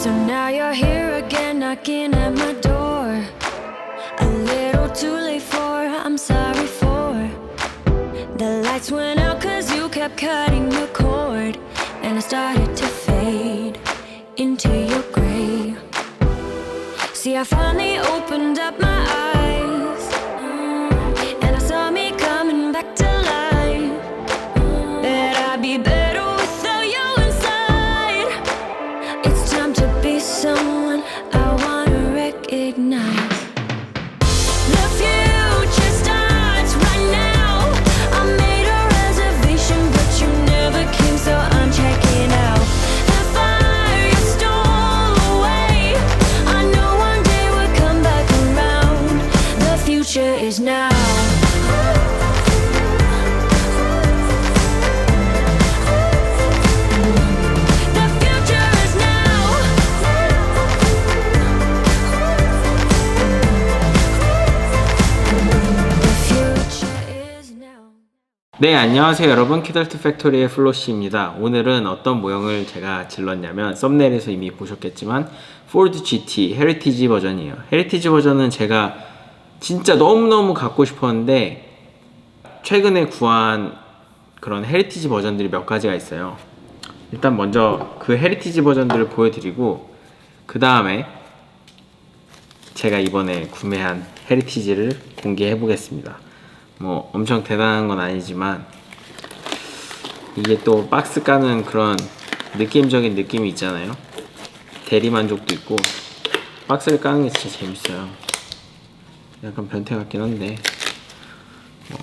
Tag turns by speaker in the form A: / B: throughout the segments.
A: So now you're here again, knocking at my door. A little too late for, I'm sorry for. The lights went out cause you kept cutting the cord. And I started to fade into your gray. See, I finally opened up my eyes.
B: 네, 안녕하세요 여러분. 키덜트 팩토리의 플로시입니다. 오늘은 어떤 모형을 제가 질렀냐면 썸네일에서 이미 보셨겠지만 포드 GT 헤리티지 버전이에요. 헤리티지 버전은 제가 진짜 너무너무 갖고 싶었는데 최근에 구한 그런 헤리티지 버전들이 몇 가지가 있어요. 일단 먼저 그 헤리티지 버전들을 보여드리고 그 다음에 제가 이번에 구매한 헤리티지를 공개해 보겠습니다. 뭐 엄청 대단한 건 아니지만 이게 또 박스 까는 그런 느낌적인 느낌이 있잖아요. 대리 만족도 있고 박스를 까는 게 진짜 재밌어요. 약간 변태 같긴 한데 뭐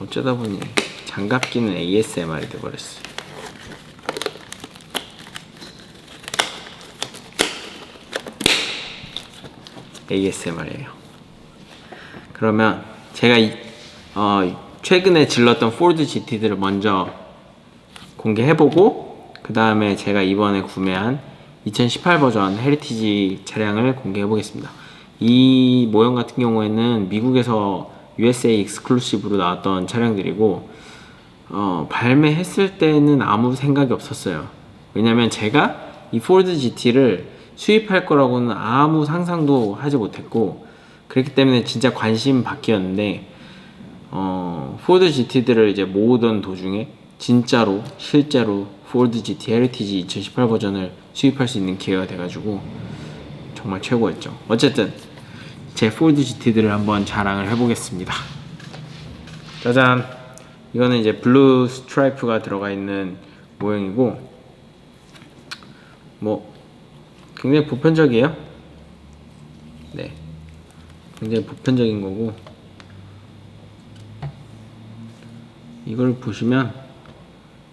B: 어쩌다 보니 장갑 끼는 ASMR이 돼버렸어. ASMR이에요. 그러면 제가 이, 어, 최근에 질렀던 포드 GT들을 먼저 공개해보고 그 다음에 제가 이번에 구매한 2018 버전 헤리티지 차량을 공개해보겠습니다. 이 모형 같은 경우에는 미국에서 USA 익스클루시브로 나왔던 차량들이고 어, 발매했을 때는 아무 생각이 없었어요. 왜냐면 제가 이 포드 GT를 수입할 거라고는 아무 상상도 하지 못했고 그렇기 때문에 진짜 관심 받기였는데 어, 포드 GT들을 이제 모으던 도중에 진짜로 실제로 포드 GT 헤리티지 2018 버전을 수입할 수 있는 기회가 돼가지고 정말 최고였죠. 어쨌든 제 포드 GT들을 한번 자랑을 해보겠습니다. 짜잔. 이거는 이제 블루 스트라이프가 들어가 있는 모형이고 뭐 굉장히 보편적이에요. 네. 굉장히 보편적인 거고. 이걸 보시면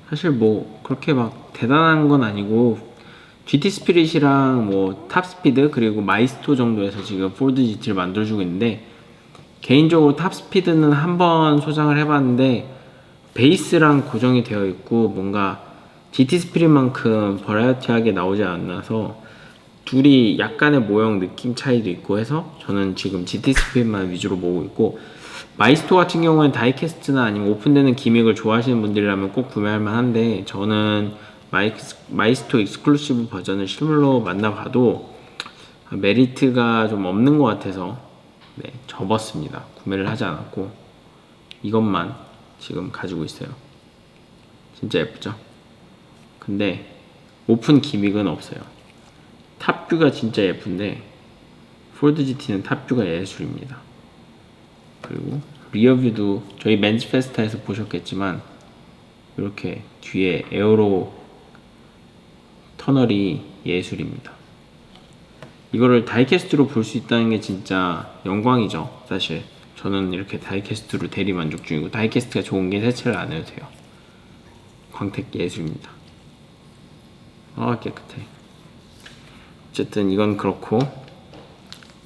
B: 사실 뭐 그렇게 막 대단한 건 아니고 GT 스피릿이랑 뭐 탑스피드 그리고 마이스토 정도에서 지금 폴드 GT를 만들어주고 있는데 개인적으로 탑스피드는 한 번 소장을 해봤는데 베이스랑 고정이 되어 있고 뭔가 GT 스피릿만큼 버라이어티하게 나오지 않아서 둘이 약간의 모형 느낌 차이도 있고 해서 저는 지금 GT 스피릿만 위주로 모으고 있고 마이스토 같은 경우는 다이캐스트나 아니면 오픈되는 기믹을 좋아하시는 분들이라면 꼭 구매할 만한데 저는 마이, 마이스토 익스클루시브 버전을 실물로 만나봐도 메리트가 좀 없는 것 같아서 네, 접었습니다. 구매를 하지 않았고 이것만 지금 가지고 있어요. 진짜 예쁘죠? 근데 오픈 기믹은 없어요. 탑뷰가 진짜 예쁜데 폴드 GT는 탑뷰가 예술입니다. 그리고 리어뷰도 저희 맨즈 페스타에서 보셨겠지만 이렇게 뒤에 에어로 터널이 예술입니다. 이거를 다이캐스트로 볼 수 있다는 게 진짜 영광이죠. 사실 저는 이렇게 다이캐스트로 대리 만족 중이고 다이캐스트가 좋은 게 세차를 안 해도 돼요. 광택 예술입니다. 아 깨끗해. 어쨌든 이건 그렇고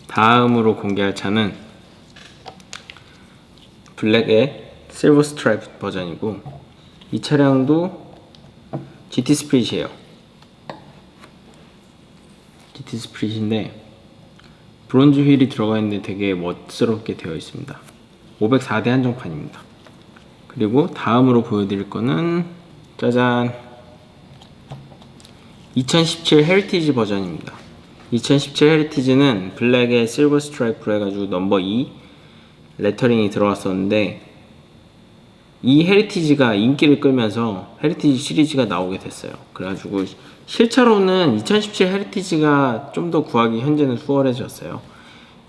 B: 다음으로 공개할 차는 블랙의 실버 스트라이프 버전이고 이 차량도 GT 스프릿이에요. GT 스프릿인데 브론즈 휠이 들어가 있는데 되게 멋스럽게 되어 있습니다. 504대 한정판입니다. 그리고 다음으로 보여드릴 거는 짜잔 2017 헤리티지 버전입니다. 2017 헤리티지는 블랙에 실버 스트라이프로 해가지고 넘버 2 레터링이 들어왔었는데 이 헤리티지가 인기를 끌면서 헤리티지 시리즈가 나오게 됐어요. 그래가지고 실차로는 2017 헤리티지가 좀 더 구하기 현재는 수월해졌어요.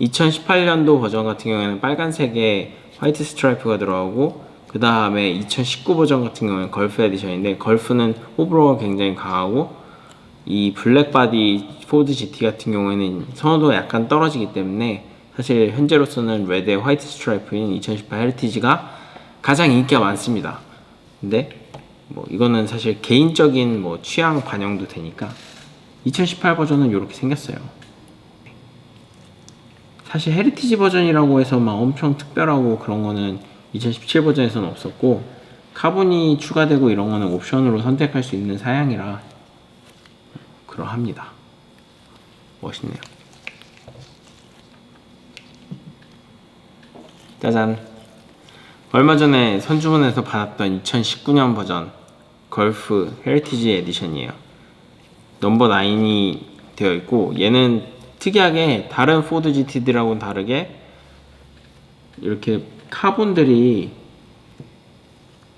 B: 2018년도 버전 같은 경우에는 빨간색에 화이트 스트라이프가 들어가고 그 다음에 2019 버전 같은 경우에는 걸프 에디션인데 걸프는 호불호가 굉장히 강하고 이 블랙 바디 포드 GT 같은 경우에는 선호도가 약간 떨어지기 때문에 사실 현재로서는 레드 화이트 스트라이프인 2018 헤리티지가 가장 인기가 많습니다. 근데 뭐 이거는 사실 개인적인 뭐 취향 반영도 되니까 2018 버전은 이렇게 생겼어요. 사실 헤리티지 버전이라고 해서 막 엄청 특별하고 그런 거는 2017 버전에서는 없었고 카본이 추가되고 이런 거는 옵션으로 선택할 수 있는 사양이라 그러합니다. 멋있네요. 짜잔. 얼마 전에 선주문에서 받았던 2019년 버전 걸프 헤리티지 에디션이에요. 넘버 9이 되어 있고 얘는 특이하게 다른 포드 GT들하고는 다르게 이렇게 카본들이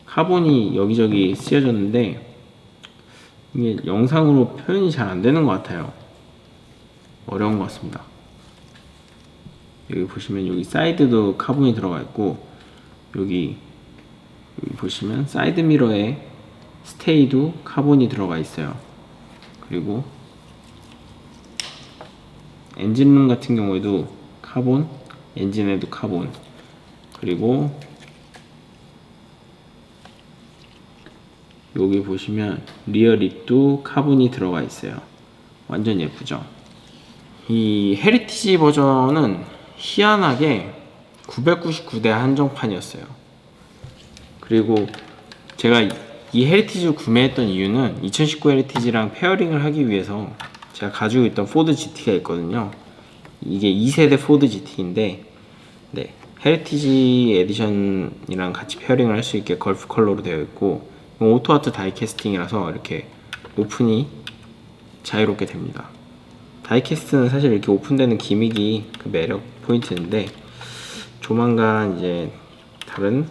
B: 카본이 여기저기 쓰여졌는데 이게 영상으로 표현이 잘 안 되는 것 같아요. 어려운 것 같습니다. 여기 보시면 여기 사이드도 카본이 들어가 있고 여기, 여기 보시면 사이드 미러에 스테이도 카본이 들어가 있어요. 그리고 엔진룸 같은 경우에도 카본, 엔진에도 카본, 그리고 여기 보시면 리어 립도 카본이 들어가 있어요. 완전 예쁘죠? 이 헤리티지 버전은 희한하게 999대 한정판이었어요. 그리고 제가 이- 이 헤리티지를 구매했던 이유는 2019 헤리티지랑 페어링을 하기 위해서 제가 가지고 있던 포드 GT가 있거든요. 이게 2세대 포드 GT인데 네, 헤리티지 에디션이랑 같이 페어링을 할 수 있게 걸프 컬러로 되어 있고 오토아트 다이캐스팅이라서 이렇게 오픈이 자유롭게 됩니다. 다이캐스트는 사실 이렇게 오픈되는 기믹이 그 매력 포인트인데 조만간 이제 다른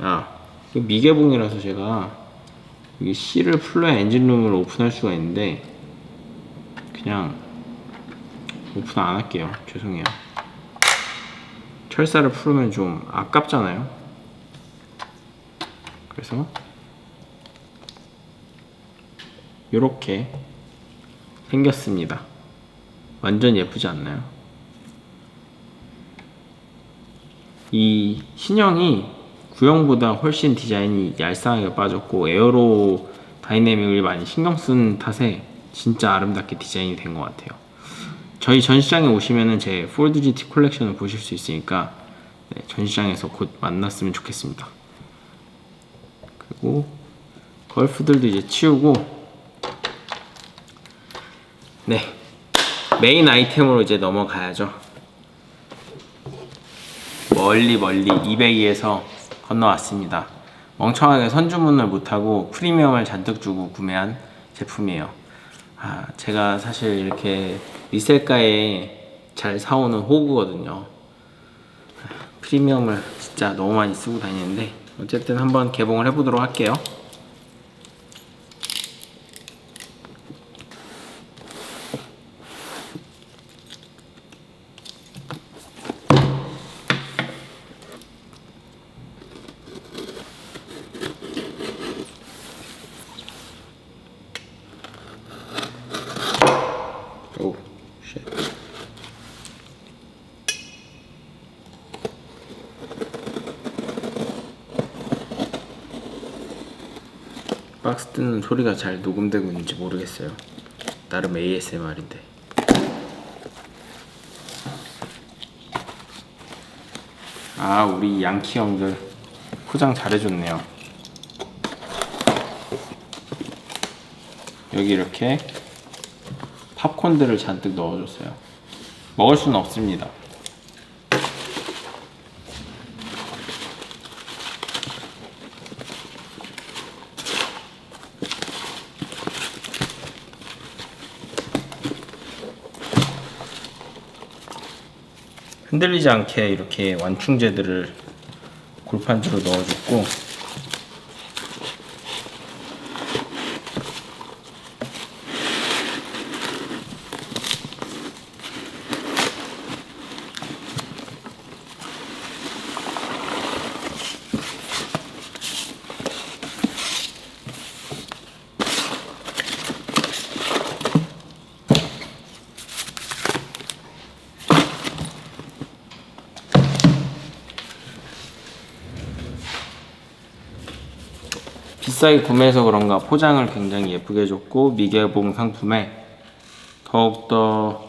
B: 아 미개봉이라서 제가 이게 C를 풀러야 엔진룸을 오픈할 수가 있는데 그냥 오픈 안 할게요. 죄송해요. 철사를 풀으면 좀 아깝잖아요 그래서 이렇게 생겼습니다 완전 예쁘지 않나요? 이 신형이 구형보다 훨씬 디자인이 얄쌍하게 빠졌고 에어로 다이내믹을 많이 신경 쓴 탓에 진짜 아름답게 디자인이 된 것 같아요. 저희 전시장에 오시면은 제 폴드 GT 콜렉션을 보실 수 있으니까 네, 전시장에서 곧 만났으면 좋겠습니다. 그리고 걸프들도 이제 치우고 네 메인 아이템으로 이제 넘어가야죠. 멀리 멀리 이베이에서 건너왔습니다. 멍청하게 선주문을 못하고 프리미엄을 잔뜩 주고 구매한 제품이에요. 아, 제가 사실 이렇게 리셀가에 잘 사오는 호구거든요. 아, 프리미엄을 진짜 너무 많이 쓰고 다니는데 어쨌든 한번 개봉을 해보도록 할게요. 오, 쉣. 박스 뜯는 소리가 잘 녹음되고 있는지 모르겠어요. 나름 ASMR인데. 아, 우리 양키 형들 포장 잘해줬네요. 여기 이렇게 팝콘들을 잔뜩 넣어줬어요. 먹을 수는 없습니다. 흔들리지 않게 이렇게 완충제들을 골판지로 넣어줬고 비싸게 구매해서 그런가 포장을 굉장히 예쁘게 해줬고 미개봉 상품에 더욱더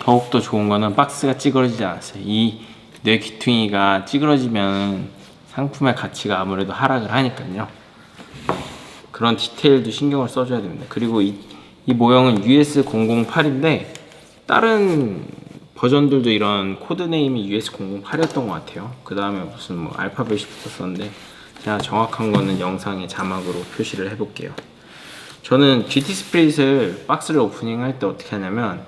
B: 더욱더 좋은 거는 박스가 찌그러지지 않았어요. 이 뇌 귀퉁이가 찌그러지면 상품의 가치가 아무래도 하락을 하니까요. 그런 디테일도 신경을 써줘야 됩니다. 그리고 이, 이 모형은 US008인데 다른 버전들도 이런 코드네임이 US008이었던 것 같아요. 그 다음에 무슨 뭐 알파벳이 붙었었는데 제가 정확한 거는 영상에 자막으로 표시를 해볼게요. 저는 GT 스프릿을 박스를 오프닝 할 때 어떻게 하냐면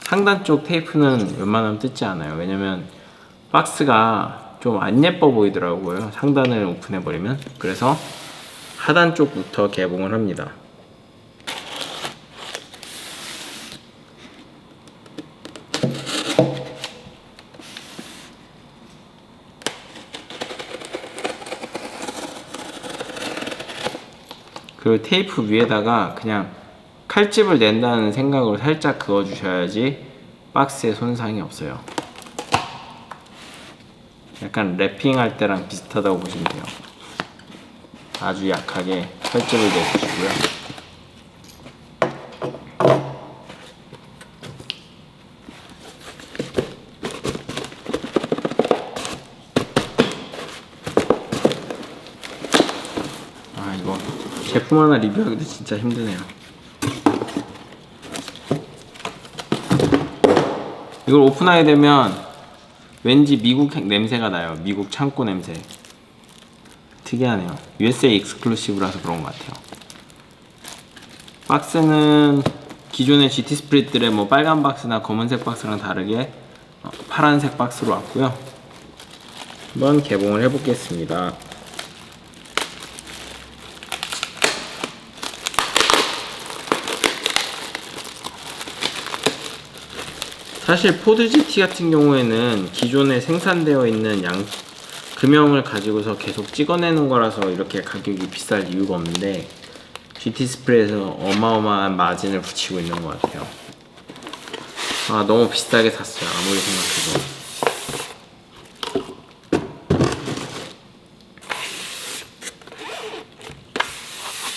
B: 상단 쪽 테이프는 웬만하면 뜯지 않아요. 왜냐면 박스가 좀 안 예뻐 보이더라고요. 상단을 오픈해 버리면. 그래서 하단 쪽부터 개봉을 합니다. 그 테이프 위에다가 그냥 칼집을 낸다는 생각으로 살짝 그어 주셔야지 박스에 손상이 없어요. 약간 랩핑할 때랑 비슷하다고 보시면 돼요. 아주 약하게 칼집을 내주시고요. 아 이거 제품 하나 리뷰하기도 진짜 힘드네요. 이걸 오픈하게 되면 왠지 미국 냄새가 나요. 미국 창고 냄새. 특이하네요. USA 익스클루시브라서 그런 것 같아요. 박스는 기존의 GT 스프릿들의 뭐 빨간 박스나 검은색 박스랑 다르게 어, 파란색 박스로 왔고요. 한번 개봉을 해보겠습니다. 사실 포드 GT 같은 경우에는 기존에 생산되어 있는 양 금형을 가지고서 계속 찍어내는 거라서 이렇게 가격이 비쌀 이유가 없는데 GT 스프레에서 어마어마한 마진을 붙이고 있는 것 같아요. 아 너무 비싸게 샀어요. 아무리 생각해도.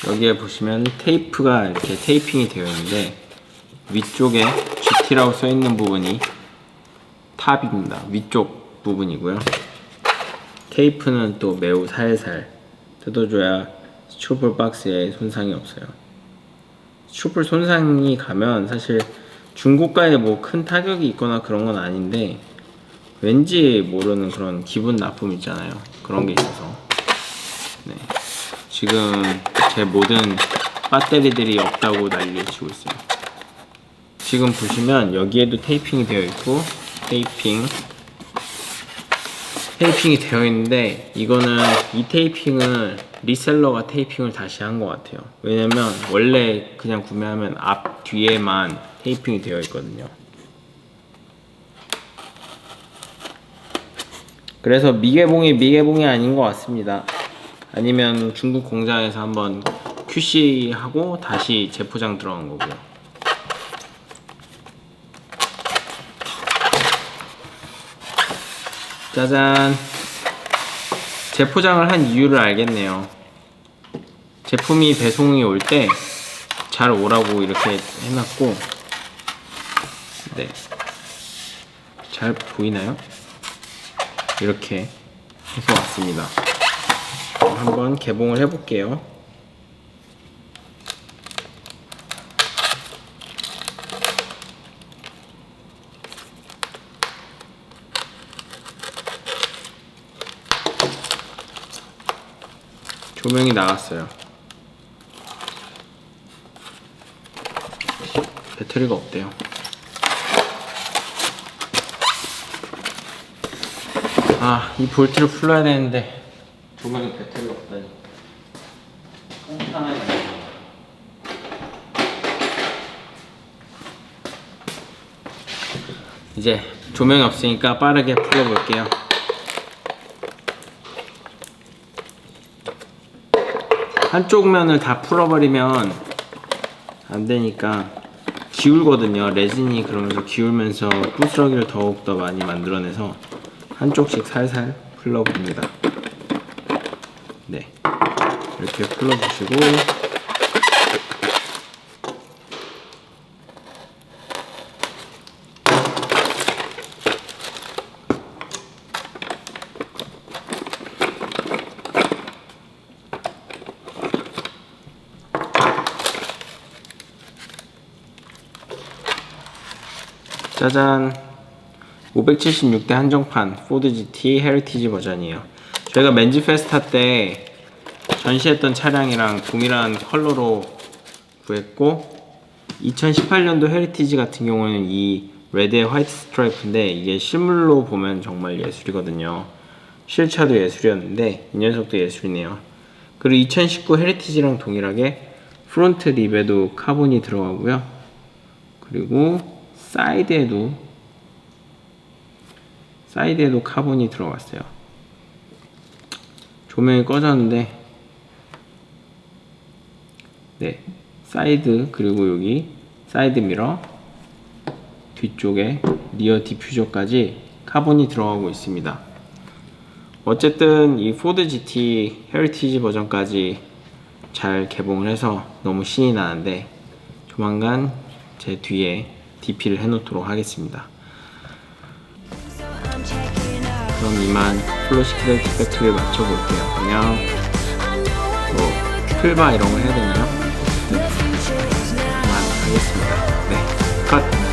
B: 여기에 보시면 테이프가 이렇게 테이핑이 되어 있는데 위쪽에 GT라고 써 있는 부분이 탑입니다. 위쪽 부분이고요. 테이프는 또 매우 살살 뜯어줘야 스튜플 박스에 손상이 없어요. 스튜플 손상이 가면 사실 중고가에 뭐 큰 타격이 있거나 그런 건 아닌데 왠지 모르는 그런 기분 나쁨 있잖아요. 그런 게 있어서 네. 지금 제 모든 배터리들이 없다고 난리를 치고 있어요. 지금 보시면 여기에도 테이핑이 되어 있고 테이핑. 테이핑이 되어 있는데 이거는 이 테이핑을 리셀러가 테이핑을 다시 한 것 같아요. 왜냐면 원래 그냥 구매하면 앞 뒤에만 테이핑이 되어 있거든요. 그래서 미개봉이 미개봉이 아닌 것 같습니다. 아니면 중국 공장에서 한번 QC 하고 다시 재포장 들어간 거고요 짜잔. 재포장을 한 이유를 알겠네요. 제품이 배송이 올 때 잘 오라고 이렇게 해놨고, 네. 잘 보이나요? 이렇게 해서 왔습니다. 한번 개봉을 해볼게요. 조명이 나갔어요. 배터리가 없대요. 아, 이 볼트를 풀러야 되는데 조명에 배터리가 없다니. 깜깜하네. 이제 조명이 없으니까 빠르게 풀어볼게요. 한쪽 면을 다 풀어버리면 안 되니까 기울거든요. 레진이 그러면서 기울면서 부스러기를 더욱더 많이 만들어내서 한쪽씩 살살 풀러봅니다. 네. 이렇게 풀러주시고 짜잔. 576대 한정판 포드 GT 헤리티지 버전이에요. 저희가 맨지 페스타 때 전시했던 차량이랑 동일한 컬러로 구했고 2018년도 헤리티지 같은 경우는 이 레드의 화이트 스트라이프인데 이게 실물로 보면 정말 예술이거든요. 실차도 예술이었는데 이 녀석도 예술이네요. 그리고 2019 헤리티지랑 동일하게 프론트 립에도 카본이 들어가고요. 그리고 사이드에도 사이드에도 카본이 들어갔어요. 조명이 꺼졌는데 네 사이드 그리고 여기 사이드 미러 뒤쪽에 리어 디퓨저까지 카본이 들어가고 있습니다. 어쨌든 이 포드 GT 헤리티지 버전까지 잘 개봉을 해서 너무 신이 나는데 조만간 제 뒤에 DP를 해놓도록 하겠습니다. 그럼 이만 플로시키드 디펙트를 맞춰볼게요. 그냥 뭐 풀바 이런 거 해야 되나요?
A: now.
B: 그만 하겠습니다. 네, 컷!